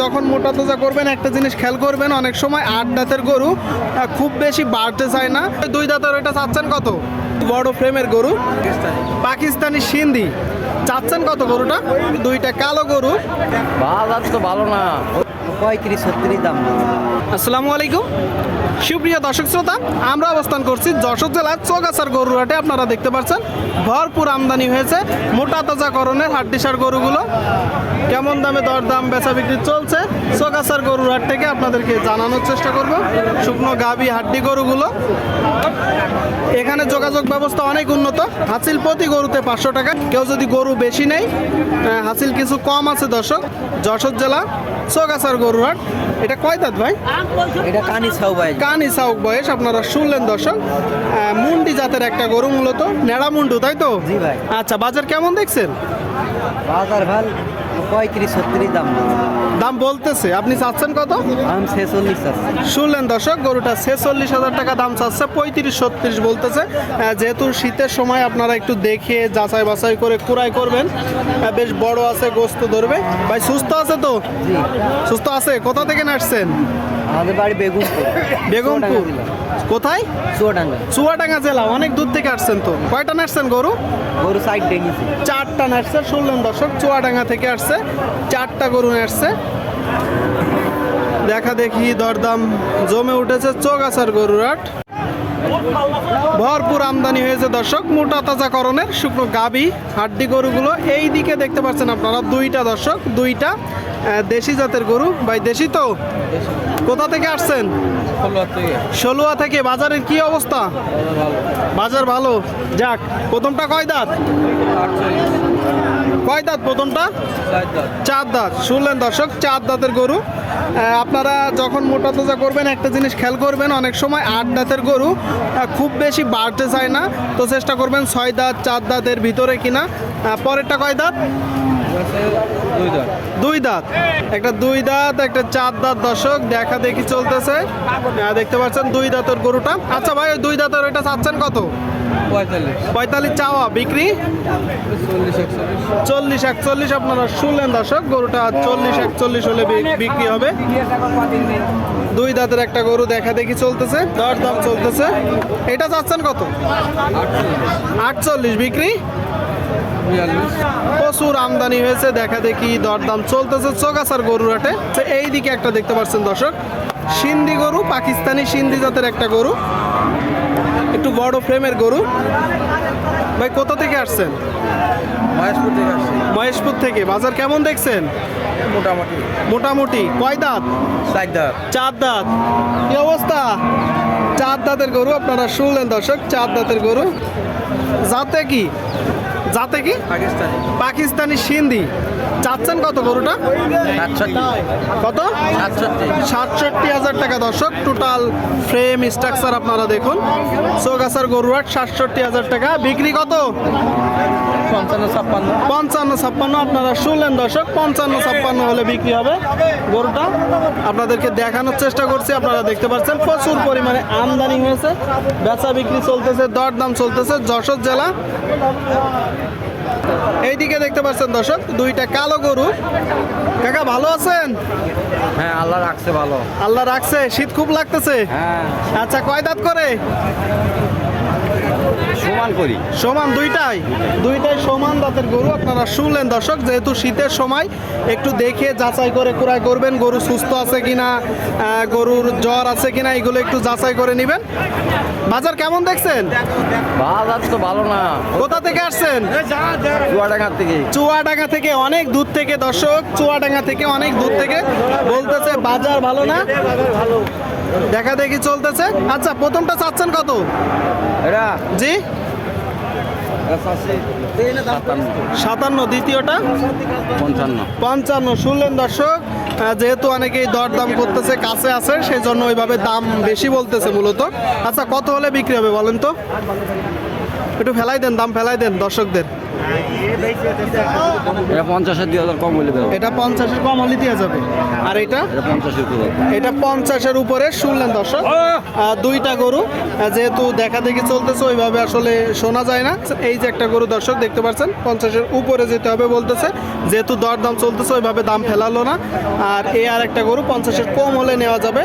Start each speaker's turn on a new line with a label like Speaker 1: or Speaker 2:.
Speaker 1: যখন মোটা তাজা করবেন, একটা জিনিস খেয়াল করবেন, অনেক সময় আট দাঁতের গরু খুব বেশি বাড়তে চায় না। দুই দাঁতের ওইটা চাচ্ছেন কত? বড় ফ্রেমের গরু। পাকিস্তানি সিন্ধি। চাচ্ছেন কত গরুটা? দুইটা কালো গরু।
Speaker 2: ভালো না। পঁয়ত্রিশ, ছত্রিশ দাম
Speaker 1: আসসালামু আলাইকুম। সুপ্রিয় দর্শক শ্রোতা, আমরা অবস্থান করছি যশোর জেলার চৌগাছার গরুহাটে আপনারা দেখতে পাচ্ছেন, ভরপুর আমদানি হয়েছে মোটা তাজাকরণের হাড্ডিসার গরুগুলো। কেমন দামে দরদাম, বেচা বিক্রি চলছে? চৌগাছার গরুহাট থেকে আপনাদেরকে জানানোর চেষ্টা করব। শুকনো গাবি, হাড্ডি গরুগুলো। এখানে যোগাযোগ ব্যবস্থা অনেক উন্নত। হাসিল প্রতি গরুতে পাঁচশো টাকা। কেউ যদি গরু বেশি নেই হাসিল কিছু কম আছে দর্শক। যশোর জেলা চৌগাছার গরুহাট। এটা কয় দাঁত ভাই?
Speaker 2: এটা কানি সাউ ভাই।
Speaker 1: কানি সাউ বয়স আপনারা শুনলেন দর্শক। মুন্ডি জাতের একটা গরু মূলত নেড়া মুন্ডু তাই তো?
Speaker 2: জি ভাই।
Speaker 1: আচ্ছা বাজার কেমন দেখছেন?
Speaker 2: বাজার ভালো পঁয়ত্রিশ ছত্রিশ দাম
Speaker 1: দাম বলতেছে আপনি চাচ্ছেন কত?
Speaker 2: আমি ছেচল্লিশ
Speaker 1: শুনলেন দর্শক গরুটা ছেচল্লিশ হাজার টাকা দাম চাচ্ছে পঁয়ত্রিশ ছত্রিশ বলতেছে। যেহেতু শীতের সময় আপনারা একটু দেখে যাচাই বাছাই করে কুড়াই করবেন। বেশ বড় আছে গোস্ত ধরবে। ভাই সুস্থ আছে তো? সুস্থ আছে? কোথা থেকে নাচছেন
Speaker 2: আমাদের বাড়ি বেগুনপুর
Speaker 1: বেগমপুর? কোথায়?
Speaker 2: চুয়াডাঙ্গা।
Speaker 1: চুয়াডাঙ্গা জেলা অনেক দূর থেকে আসছেন তো। কয়টা নাচছেন গরু?
Speaker 2: গরু সাইড ডেঙ্গিছে।
Speaker 1: চারটা নাচছে শুনলেন দর্শক চুয়াডাঙ্গা থেকে আসছে। চারটা গরু নাচছে দেখা দেখি দরদাম জমে উঠেছে চোগাছার গরুরাট ভরপুর আমদানি হয়েছে দর্শক মোটা তাজাকরণের শুকনো গাবি হাড্ডি গরুগুলো। এই দিকে দেখতে পাচ্ছেন আপনারা দুইটা দর্শক দুইটা। দেশি জাতের গরু। ভাই দেশি তো? কোথা থেকে আসছেন? ষোলোয়া থেকে। বাজারের কি অবস্থা? বাজার ভালো। যাক প্রথমটা কয় দাঁত? কয় দাঁত প্রথমটা? চার দাঁত। শুনলেন দর্শক চার দাঁতের গরু। আপনারা যখন মোটা তাজা করবেন একটা জিনিস খেয়াল করবেন অনেক সময় আট দাঁতের গরু খুব বেশি বাড়তে চায় না। তো চেষ্টা করবেন ছয় দাঁত চার দাঁতের ভিতরে কিনা। পরেরটা কয় দাঁত? দুই দাঁত। একটা দুই দাঁত একটা চার দাঁত দশক দেখা দেখি চলতেছে। দেখতে পাচ্ছেন দুই দাঁতের গরুটা। আচ্ছা ভাই দুই দাঁতের ওইটা চাচ্ছেন কত? পঁয়তাল্লিশ। চাওয়া বিক্রি? চল্লিশ একচল্লিশ। আপনারা শুনলেন দর্শক গরুটা চল্লিশ একচল্লিশ হলে বিক্রি হবে। দুই দাঁতের একটা গরু দেখা দেখি চলতেছে দর দাম চলতেছে। এটা চাচ্ছেন কত? আটচল্লিশ বিক্রি? প্রচুর আমদানি হয়েছে দেখা দেখি দরদাম চলতেছে চোগাছার গরুর হাটে। তো এই দিকে একটা দেখতে পাচ্ছেন দর্শক সিন্ধি গরু পাকিস্তানি সিন্ধি জাতের একটা গরু। একটু বড় ফ্রেমের গরু। ভাই কোথা থেকে আসছেন?
Speaker 2: মহেশপুর থেকে আসছি।
Speaker 1: মহেশপুর থেকে। বাজার কেমন দেখছেন?
Speaker 2: মোটামুটি।
Speaker 1: মোটামুটি। কয় দাঁত?
Speaker 2: সাইড দাঁত।
Speaker 1: চার দাঁত। কি অবস্থা? চার দাঁতের গরু আপনারা শুনলেন দর্শক চার দাঁতের গরু। যাতে কি? যাতে কি?
Speaker 2: পাকিস্তানি।
Speaker 1: সিন্ধি। চাচ্ছেন কত গরুটা? কত?
Speaker 2: সাতষট্টি।
Speaker 1: সাতষট্টি হাজার টাকা দর্শক। টোটাল ফ্রেম স্ট্রাকচার আপনারা দেখুন। সোগাসার গরু আট সাতষট্টি হাজার টাকা। বিক্রি কত?
Speaker 2: পঞ্চান্ন ছাপ্পান্ন।
Speaker 1: পঞ্চান্ন ছাপ্পান্ন আপনারা শুনলেন দর্শক পঞ্চান্ন ছাপ্পান্ন হলে বিক্রি হবে গরুটা। আপনাদেরকে দেখানোর চেষ্টা করছি আপনারা দেখতে পাচ্ছেন প্রচুর পরিমাণে আমদানি হয়েছে। বেচা বিক্রি চলতেছে দরদাম চলতেছে যশোর জেলা। এইদিকে দেখতে পাচ্ছেন দর্শক দুইটা কালো গরু। কাকা ভালো আছেন?
Speaker 2: হ্যাঁ আল্লাহ রাখছে ভালো।
Speaker 1: আল্লাহ রাখছে শীত খুব লাগতেছে?
Speaker 2: হ্যাঁ।
Speaker 1: আচ্ছা কয় দাঁত করে?
Speaker 2: সমান করি।
Speaker 1: সমান দুইটাই? দুইটাই সমান দাঁতের গরু আপনারা শুনলেন দর্শক যেহেতু শীতের সময় একটু দেখে যাচাই করে কুড়াই করবেন গরু সুস্থ আছে কিনা গরুর জ্বর আছে কিনা এগুলো একটু যাচাই করে নেবেন। বাজার কেমন দেখছেন?
Speaker 2: বাজার তো ভালো না।
Speaker 1: কোথা থেকে আসছেন?
Speaker 2: চুয়াডাঙ্গার থেকে।
Speaker 1: চুয়াডাঙ্গা থেকে অনেক দূর থেকে দর্শক চুয়াডাঙ্গা থেকে অনেক দূর থেকে বলতেছে বাজার ভালো না। দেখা দেখি চলতেছে। আচ্ছা প্রথমটা চাচ্ছেন কত? জি?
Speaker 2: সাতান্ন
Speaker 1: দ্বিতীয়টা?
Speaker 2: পঞ্চান্ন।
Speaker 1: পঞ্চান্ন শুনলেন দর্শক। যেহেতু অনেকেই দরদাম করতেছে কাছে আছে সেই জন্য ওইভাবে দাম বেশি বলতেছে মূলত। আচ্ছা কত হলে বিক্রি হবে বলেন তো? একটু ফেলাই দেন দাম ফেলাই দেন দর্শকদের।
Speaker 2: এটা পঞ্চাশের দুই হাজার কম বলে দেবো।
Speaker 1: এটা পঞ্চাশের কম হলে দেওয়া যাবে। আর এটা?
Speaker 2: এটা পঞ্চাশের উপরে।
Speaker 1: এটা পঞ্চাশের উপরে শুনলেন দর্শক? দুইটা গরু যেহেতু দেখা দেখি চলতেছে ওইভাবে আসলে শোনা যায় না। এই যে একটা গরু দর্শক দেখতে পাচ্ছেন? পঞ্চাশের উপরে যেতে হবে বলতেছে। যেহেতু দর দাম চলতেছে ওইভাবে দাম ফেলালো না। আর এই আর একটা গরু পঞ্চাশের কম হলে নেওয়া যাবে।